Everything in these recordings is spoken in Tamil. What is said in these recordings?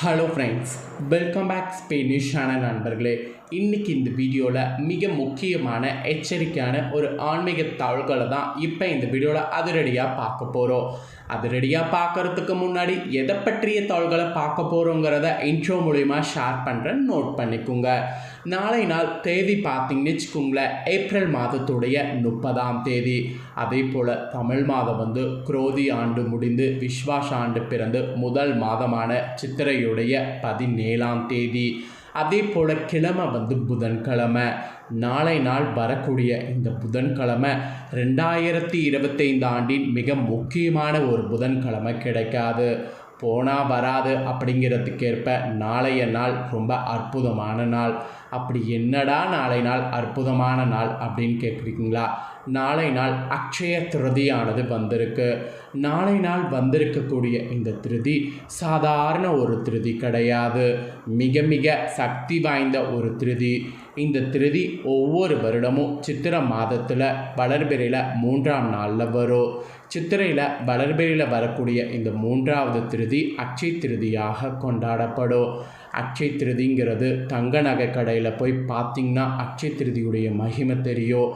ஹலோ ஃப்ரெண்ட்ஸ் வெல்கம் பேக் ஸ்பெயினிஷான நண்பர்களே. இன்றைக்கி இந்த வீடியோவில் மிக முக்கியமான எச்சரிக்கையான ஒரு ஆன்மீக தாழ்களை தான் இப்போ இந்த வீடியோவில் அதிரடியாக பார்க்க போகிறோம் அதிரடியாக பார்க்கறதுக்கு முன்னாடி எதை பற்றிய தாள்களை பார்க்க போகிறோங்கிறத இன்ட்ரோ மூலிமா ஷேர் பண்ணுறேன் நோட் பண்ணிக்கோங்க. நாளை நாள் தேதி பார்த்தீங்கன்னு வச்சுக்கோங்களேன். ஏப்ரல் மாதத்துடைய முப்பதாம் தேதி. அதே போல் தமிழ் மாதம் வந்து குரோதி ஆண்டு முடிந்து விஸ்வாச ஆண்டு பிறந்து முதல் மாதமான சித்திரையுடைய பதினேழாம் தேதி. அதே போல் கிழமை வந்து புதன்கிழமை. நாளை நாள் வரக்கூடிய இந்த புதன்கிழமை ரெண்டாயிரத்தி இருபத்தைந்து ஆண்டின் மிக முக்கியமான ஒரு புதன்கிழமை கிடைக்காது. போனால் வராது அப்படிங்கிறதுக்கேற்ப நாளைய நாள் ரொம்ப அற்புதமான நாள். அப்படி என்னடா நாளை நாள் அற்புதமான நாள் அப்படின்னு கேட்குறீங்களா? நாளை நாள் அக்ஷய திருதியானது வந்திருக்கு. நாளை நாள் வந்திருக்கக்கூடிய இந்த திருதி சாதாரண ஒரு திருதி கிடையாது. மிக மிக சக்தி வாய்ந்த ஒரு திருதி. இந்த திருதி ஒவ்வொரு வருடமும் சித்திரை மாதத்தில் வளர்பிறையில் மூன்றாம் நாளில் வரும். சித்திரையில் வளர்பிறையில் வரக்கூடிய இந்த மூன்றாவது திருதி அக்ஷய திருதியாக கொண்டாடப்படும். அக்ஷய திருதிங்கிறது தங்க நகை கடையில் போய் பார்த்தீங்கன்னா அக்ஷய திருதியுடைய மகிமை தெரியும்.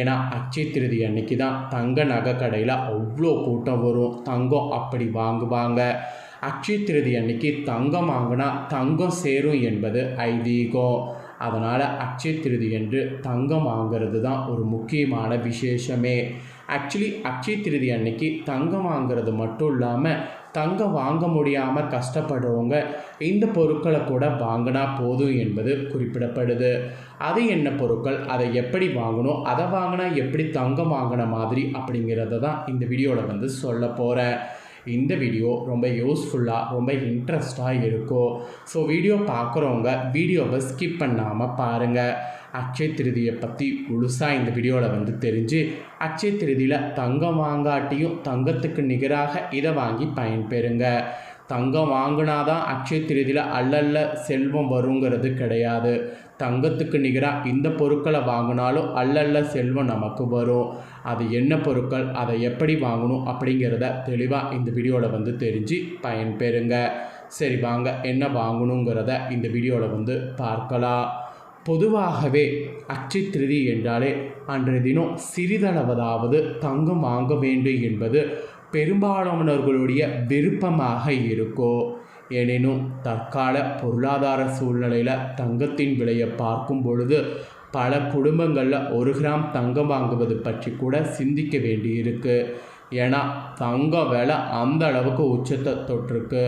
ஏன்னா அக்ஷய திருதி அன்னைக்கு தான் தங்க நகை கடையில் அவ்வளோ கூட்டம் வரும். தங்கம் அப்படி வாங்குவாங்க. அக்ஷய திருதி அன்னைக்கு தங்கம் வாங்கினா தங்கம் சேரும் என்பது ஐதீகம். அதனால் அக்ஷய திருதி என்று தங்கம் வாங்கிறது தான் ஒரு முக்கியமான விசேஷமே. ஆக்சுவலி அக்ஷய திருதி அன்னைக்கு தங்கம் வாங்கிறது மட்டும் இல்லாமல் தங்கம் வாங்க முடியாமல் கஷ்டப்படுறவங்க இந்த பொருட்களை கூட வாங்கினா போதும் என்பது குறிப்பிடப்படுது. அது என்ன பொருட்கள்? அதை எப்படி வாங்கணும்? அதை வாங்கினா எப்படி தங்கம் வாங்கின மாதிரி அப்படிங்கிறத தான் இந்த வீடியோவில் வந்து சொல்ல போகிறேன் இந்த வீடியோ ரொம்ப யூஸ்ஃபுல்லாக ரொம்ப இன்ட்ரெஸ்டாக இருக்கும். ஸோ வீடியோ பார்க்குறவங்க வீடியோவை ஸ்கிப் பண்ணாமல் பாருங்கள் அக்ஷய திருதியை பற்றி முழுசாக இந்த வீடியோவில் வந்து தெரிஞ்சு அக்ஷய திருதியில் தங்கம் வாங்காட்டியும் தங்கத்துக்கு நிகராக இதை வாங்கி பயன்பெறுங்க. தங்கம் வாங்கினாதான் அக்ஷய திருதியில் அல்லல்ல செல்வம் வருங்கிறது கிடையாது. தங்கத்துக்கு நிகராக இந்த பொருட்களை வாங்கினாலும் அல்லல்ல செல்வம் நமக்கு வரும். அது என்ன பொருட்கள் அதை எப்படி வாங்கணும் அப்படிங்கிறத தெளிவாக இந்த வீடியோவில் வந்து தெரிஞ்சு பயன்பெறுங்க. சரி வாங்க என்ன வாங்கணுங்கிறத இந்த வீடியோவில் வந்து பார்க்கலாம். பொதுவாகவே அச்சை திருதி என்றாலே அன்றைய தினம் சிறிதளவதாவது தங்கம் வாங்க வேண்டும் என்பது பெரும்பாலானவர்களுடைய விருப்பமாக இருக்கோ? எனினும் தற்கால பொருளாதார சூழ்நிலையில் தங்கத்தின் விலையை பார்க்கும் பொழுது பல குடும்பங்களில் ஒரு கிராம் தங்கம் வாங்குவது பற்றி கூட சிந்திக்க வேண்டியிருக்கு. ஏன்னா தங்க விலை அந்த அளவுக்கு உச்சத்தை தொட்டிருக்கு.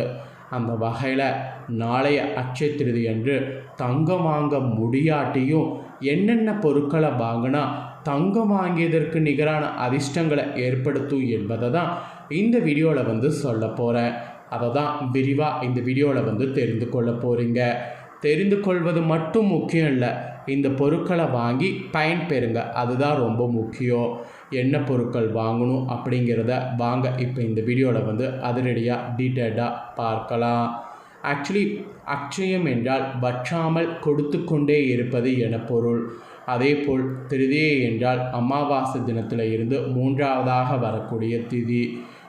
அந்த வகையில் நாளைய அக்ஷய திருதி அன்று தங்கம் வாங்க முடியாட்டியும் என்னென்ன பொருட்களை வாங்கினா தங்கம் வாங்கியதற்கு நிகரான அதிர்ஷ்டங்களை ஏற்படுத்தும் என்பதை தான் இந்த வீடியோவில் வந்து சொல்ல போகிறேன் அதை தான் விரிவாக இந்த வீடியோவில் வந்து தெரிந்து கொள்ள போகிறீங்க தெரிந்து கொள்வது மட்டும் முக்கியம் இல்லை இந்த பொருட்களை வாங்கி பயன்பெறுங்க. அதுதான் ரொம்ப முக்கியம். என்ன பொருட்கள் வாங்கணும் அப்படிங்கிறத வாங்க. இப்போ இந்த வீடியோவில் வந்து அதிரடியாக டீட்டெயில்டாக பார்க்கலாம். ஆக்சுவலி அக்ஷயம் என்றால் வற்றாமல் கொடுத்து கொண்டே இருப்பது என பொருள். அதேபோல் திருதியை என்றால் அமாவாசை தினத்தில் இருந்து மூன்றாவதாக வரக்கூடிய திதி.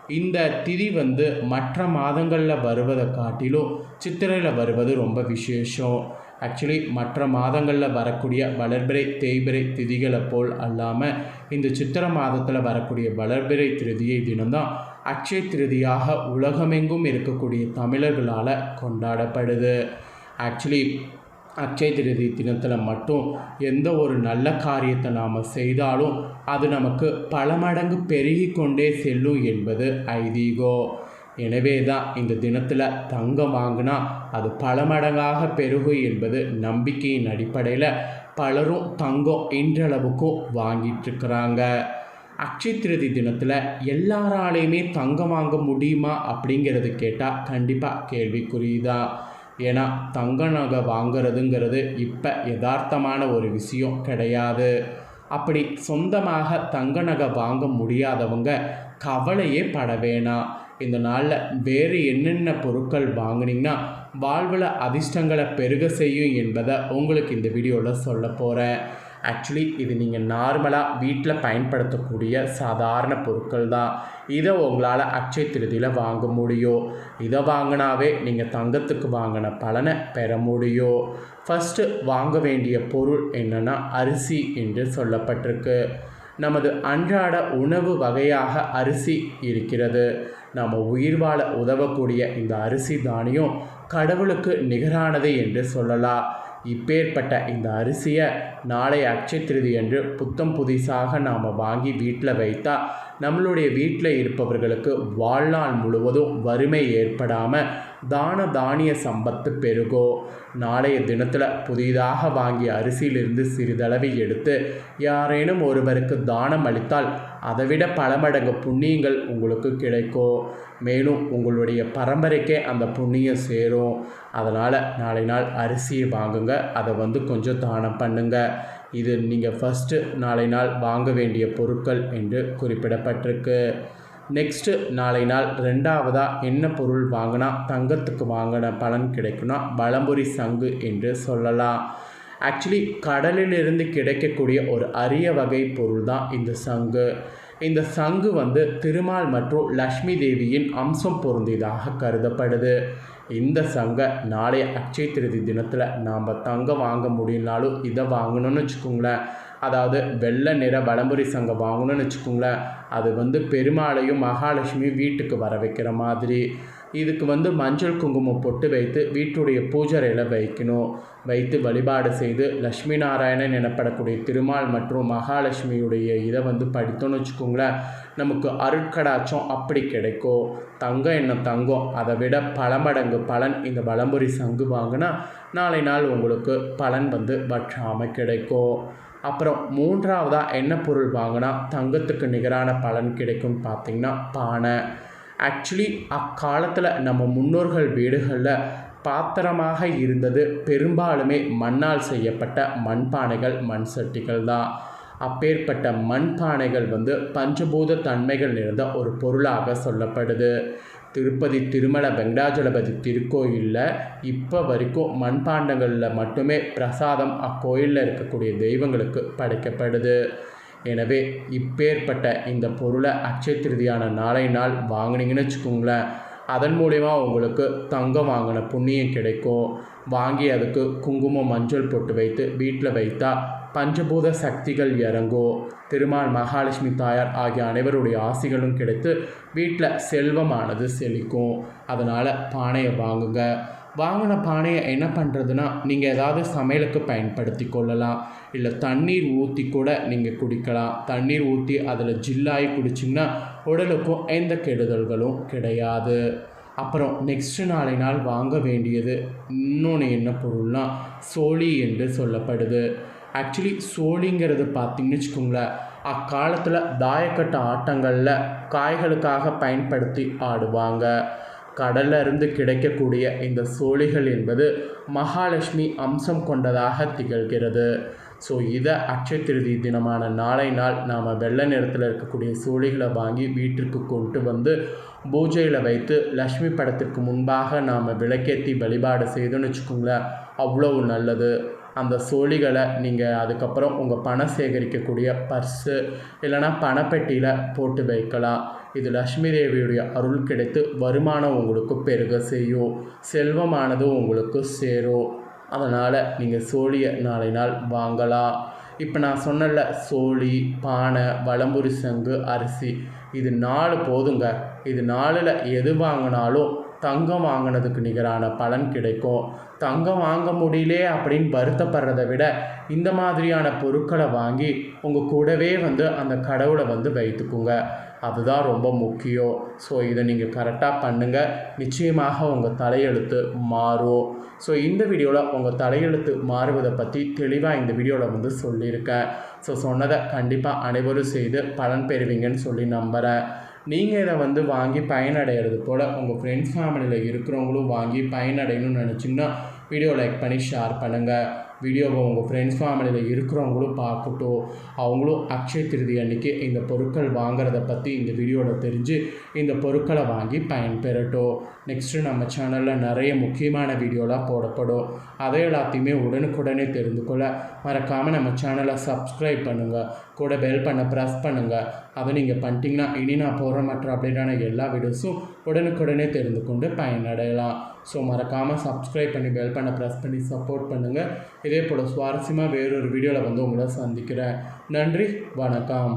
இந்த திதி வந்து மற்ற மாதங்களில் வருவதை காட்டிலும் சித்திரையில் வருவது ரொம்ப விசேஷம். ஆக்சுவலி மற்ற மாதங்களில் வரக்கூடிய வளர்பிறை தேய்பிறை திதிகளை போல் அல்லாமல் இந்த சித்திர மாதத்தில் வரக்கூடிய வளர்பிறை திருதியை தினம்தான் அக்ஷய திருதியாக உலகமெங்கும் இருக்கக்கூடிய தமிழர்களால் கொண்டாடப்படுது. ஆக்சுவலி அக்ஷய திருதி தினத்தில் மட்டும் எந்த ஒரு நல்ல காரியத்தை நாம் செய்தாலும் அது நமக்கு பல மடங்கு பெருகி கொண்டே செல்லும் என்பது ஐதீகம் எனவே தான் இந்த தினத்தில் தங்கம் வாங்கினா அது பல மடங்காக பெருகும் என்பது நம்பிக்கையின் அடிப்படையில் பலரும் தங்கம் இன்றளவுக்கும் வாங்கிட்டுருக்கிறாங்க. அக்ஷய திருதி தினத்தில் எல்லாராலையுமே தங்கம் வாங்க முடியுமா அப்படிங்கிறது கேட்டால் கண்டிப்பாக கேள்விக்குறிதான் ஏன்னா தங்க நகை வாங்கிறதுங்கிறது இப்போ யதார்த்தமான ஒரு விஷயம் கிடையாது. அப்படி சொந்தமாக தங்க நகை வாங்க முடியாதவங்க கவலையே பட வேணாம். இந்த நாளில் வேறு என்னென்ன பொருட்கள் வாங்கினீங்கன்னா வாழ்வில் அதிர்ஷ்டங்களை பெருக செய்யும் என்பதை உங்களுக்கு இந்த வீடியோவில் சொல்ல போகிறேன் ஆக்சுவலி இது நீங்கள் நார்மலாக வீட்டில் பயன்படுத்தக்கூடிய சாதாரண பொருட்கள் தான். இதை உங்களால் அட்சய திருதியில் வாங்க முடியும். இதை வாங்கினாவே நீங்கள் தங்கத்துக்கு வாங்கின பலனை பெற முடியும். ஃபஸ்ட்டு வாங்க வேண்டிய பொருள் என்னென்னா அரிசி என்று சொல்லப்பட்டிருக்கு. நமது அன்றாட உணவு வகையாக அரிசி இருக்கிறது. நம்ம உயிர் வாழ உதவக்கூடிய இந்த அரிசி தானியம் கடவுளுக்கு நிகரானது என்று சொல்லலாம். இப்பேற்பட்ட இந்த அரிசியை நாளை அட்சய திருதி என்று புத்தம் புதிசாக நாம் வாங்கி வீட்டில் வைத்தா நம்மளுடைய வீட்டில் இருப்பவர்களுக்கு வாழ்நாள் முழுவதும் வறுமை ஏற்படாமல் தான தானிய சம்பத்து பெருகோ. நாளைய தினத்தில் புதிதாக வாங்கிய அரிசியிலிருந்து சிறிதளவை எடுத்து யாரேனும் ஒருவருக்கு தானம் அளித்தால் அதைவிட பல மடங்கு புண்ணியங்கள் உங்களுக்கு கிடைக்கும். மேலும் உங்களுடைய பரம்பரைக்கே அந்த புண்ணியம் சேரும். அதனால் நாளை நாள் அரிசியை வாங்குங்க. அதை வந்து கொஞ்சம் தானம் பண்ணுங்கள் இது நீங்கள் ஃபஸ்ட்டு நாளை நாள் வாங்க வேண்டிய பொருட்கள் என்று குறிப்பிடப்பட்டிருக்கு. நெக்ஸ்ட்டு நாளை நாள் ரெண்டாவதாக என்ன பொருள் வாங்கினா தங்கத்துக்கு வாங்கின பலன் கிடைக்கும்னா பலம்புரி சங்கு என்று சொல்லலாம். ஆக்சுவலி கடலிலிருந்து கிடைக்கக்கூடிய ஒரு அரிய வகை பொருள் தான் இந்த சங்கு. இந்த சங்கு வந்து திருமால் மற்றும் லக்ஷ்மி தேவியின் அம்சம் பொருந்தியதாக கருதப்படுது. இந்த சங்கை நாளைய அக்ஷய திருதி தினத்தில் நாம் தங்கம் வாங்க முடியலனாலும் இதை வாங்கணும்னு வச்சுக்கோங்களேன். அதாவது வெள்ளை நிற வலம்புரி சங்கம் வாங்கணும்னு வச்சுக்கோங்களேன். அது வந்து பெருமாளையும் மகாலட்சுமியும் வீட்டுக்கு வர வைக்கிற மாதிரி. இதுக்கு வந்து மஞ்சள் குங்குமம் பொட்டு வைத்து வீட்டுடைய பூஜரையில் வைக்கணும். வைத்து வழிபாடு செய்து லக்ஷ்மி நாராயணன் எனப்படக்கூடிய திருமால் மற்றும் மகாலட்சுமியுடைய இதை வந்து படித்தோன்னு வச்சுக்கோங்களேன். நமக்கு அருட்கடாச்சம் அப்படி கிடைக்கும். தங்கம் என்ன தங்கம்? அதை விட பல மடங்கு பலன் இந்த வலம்புரி சங்கு வாங்கினா நாளை நாள் உங்களுக்கு பலன் வந்து வற்றாமல் கிடைக்கும். அப்புறம் மூன்றாவதாக என்ன பொருள் வாங்கினா தங்கத்துக்கு நிகரான பலன் கிடைக்கும்னு பார்த்திங்கன்னா பானை. ஆக்சுவலி அக்காலத்தில் நம்ம முன்னோர்கள் வீடுகளில் பாத்திரமாக இருந்தது பெரும்பாலுமே மண்ணால் செய்யப்பட்ட மண்பானைகள் மண் சட்டிகள் தான். அப்பேற்பட்ட மண்பானைகள் வந்து பஞ்சபூத தன்மைகள் நிறைந்த ஒரு பொருளாக சொல்லப்படுது. திருப்பதி திருமல வெங்கடாஜலபதி திருக்கோயிலில் இப்போ வரைக்கும் மண்பாண்டங்களில் மட்டுமே பிரசாதம் அக்கோயிலில் இருக்கக்கூடிய தெய்வங்களுக்கு படைக்கப்படுது. எனவே இப்பேற்பட்ட இந்த பொருளை அட்சய திருதியான நாளை நாள் வாங்கினீங்கன்னு வச்சுக்கோங்களேன். அதன் மூலிமா உங்களுக்கு தங்கம் வாங்கின புண்ணியம் கிடைக்கும். வாங்கி அதுக்கு குங்குமம் மஞ்சள் போட்டு வைத்து வீட்டில் வைத்தா பஞ்சபூத சக்திகள் இறங்கும். திருமால் மகாலட்சுமி தாயார் ஆகிய அனைவருடைய ஆசிகளும் கிடைத்து வீட்டில் செல்வமானது செழிக்கும். அதனால் பானையை வாங்குங்க. வாங்கின பானையை என்ன பண்ணுறதுன்னா நீங்கள் ஏதாவது சமையலுக்கு பயன்படுத்தி கொள்ளலாம். இல்லை தண்ணீர் ஊற்றி கூட நீங்கள் குடிக்கலாம். தண்ணீர் ஊற்றி அதில் ஜில்லாகி குடிச்சிங்கன்னா உடலுக்கும் எந்த கெடுதல்களும் கிடையாது. அப்புறம் நெக்ஸ்ட்டு நாளை நாள் வாங்க வேண்டியது இன்னொன்று என்ன பொருள்னா சோழி என்று சொல்லப்படுது. ஆக்சுவலி சோழிங்கிறது பார்த்திங்கன்னு வச்சுக்கோங்களேன் அக்காலத்தில் தாயக்கட்டு ஆட்டங்களில் காய்களுக்காக பயன்படுத்தி ஆடுவாங்க. கடல்ல இருந்து கிடைக்கக்கூடிய இந்த சோழிகள் என்பது மகாலட்சுமி அம்சம் கொண்டதாக திகழ்கிறது. ஸோ இதை அட்சய திருதி தினமான நாளை நாள் நாம் வெள்ளை நிறத்தில் இருக்கக்கூடிய சோழிகளை வாங்கி வீட்டிற்கு கொண்டு வந்து பூஜையில் வைத்து லக்ஷ்மி படத்திற்கு முன்பாக நாம் விளக்கேற்றி வழிபாடு செய்தோன்னு வச்சுக்கோங்களேன் அவ்வளவு நல்லது. அந்த சோழிகளை நீங்கள் அதுக்கப்புறம் உங்கள் பணம் சேகரிக்கக்கூடிய பர்ஸு இல்லைனா பணப்பெட்டியில் போட்டு வைக்கலாம். இது லக்ஷ்மி தேவியுடைய அருள் கிடைத்து வருமானம் உங்களுக்கு பெருக செய்யும் செல்வமானது உங்களுக்கு சேரும் அதனால் நீங்கள் சோழியை நாளை நாள் வாங்கலாம் இப்போ நான் சொன்னல சோழி பானை வளம்புரி சங்கு அரிசி. இது நாலு போதுங்க. இது நாலில் எது வாங்கினாலும் தங்கம் வாங்கினதுக்கு நிகரான பலன் கிடைக்கும். தங்கம் வாங்க முடியலே அப்படின்னு வருத்தப்படுறதை விட இந்த மாதிரியான பொருட்களை வாங்கி உங்கள் கூடவே வந்து அந்த கடவுளை வந்து வைத்துக்குங்க. அதுதான் ரொம்ப முக்கியம். ஸோ இதை நீங்கள் கரெக்டாக பண்ணுங்கள் நிச்சயமாக உங்கள் தலையெழுத்து மாறும். ஸோ இந்த வீடியோவில் உங்கள் தலையெழுத்து மாறுவதை பற்றி தெளிவாக இந்த வீடியோவில் வந்து சொல்லியிருக்கேன். ஸோ சொன்னதை கண்டிப்பாக அனைவரும் செய்து பலன் பெறுவீங்கன்னு சொல்லி நம்புகிறேன் நீங்கள் இதை வந்து வாங்கி பயனடைகிறது போல் உங்கள் ஃப்ரெண்ட்ஸ் ஃபேமிலியில் இருக்கிறவங்களும் வாங்கி பயனடையணும்னு நினச்சிங்கன்னா வீடியோ லைக் பண்ணி ஷேர் பண்ணுங்கள் வீடியோவை உங்கள் ஃப்ரெண்ட்ஸ் ஃபேமிலியில் இருக்கிறவங்களும் பார்க்கட்டும். அவங்களும் அக்ஷய திருதி அன்னைக்கு இந்த பொருட்கள் வாங்குறத பற்றி இந்த வீடியோவில் தெரிஞ்சு இந்த பொருட்களை வாங்கி பயன்பெறட்டும். நெக்ஸ்ட்டு நம்ம சேனலில் நிறைய முக்கியமான வீடியோலாம் போடப்படும். அதை எல்லாத்தையுமே உடனுக்குடனே தெரிந்து கொள்ள மறக்காமல் நம்ம சேனலை சப்ஸ்கிரைப் பண்ணுங்கள் கூட பெல் பண்ண ப்ரெஸ் பண்ணுங்கள் அதை நீங்கள் பண்ணிட்டீங்கன்னா இனி நான் போகிற மற்ற அப்டேட்டான எல்லா வீடியோஸும் உடனுக்குடனே தெரிந்து கொண்டு பயனடையலாம். ஸோ மறக்காமல் சப்ஸ்கிரைப் பண்ணி பெல் பண்ண ப்ரெஸ் பண்ணி சப்போர்ட் பண்ணுங்கள் இதே போல் சுவாரஸ்யமாக வேறொரு வீடியோவில் வந்து உங்களை சந்திக்கிறேன். நன்றி வணக்கம்.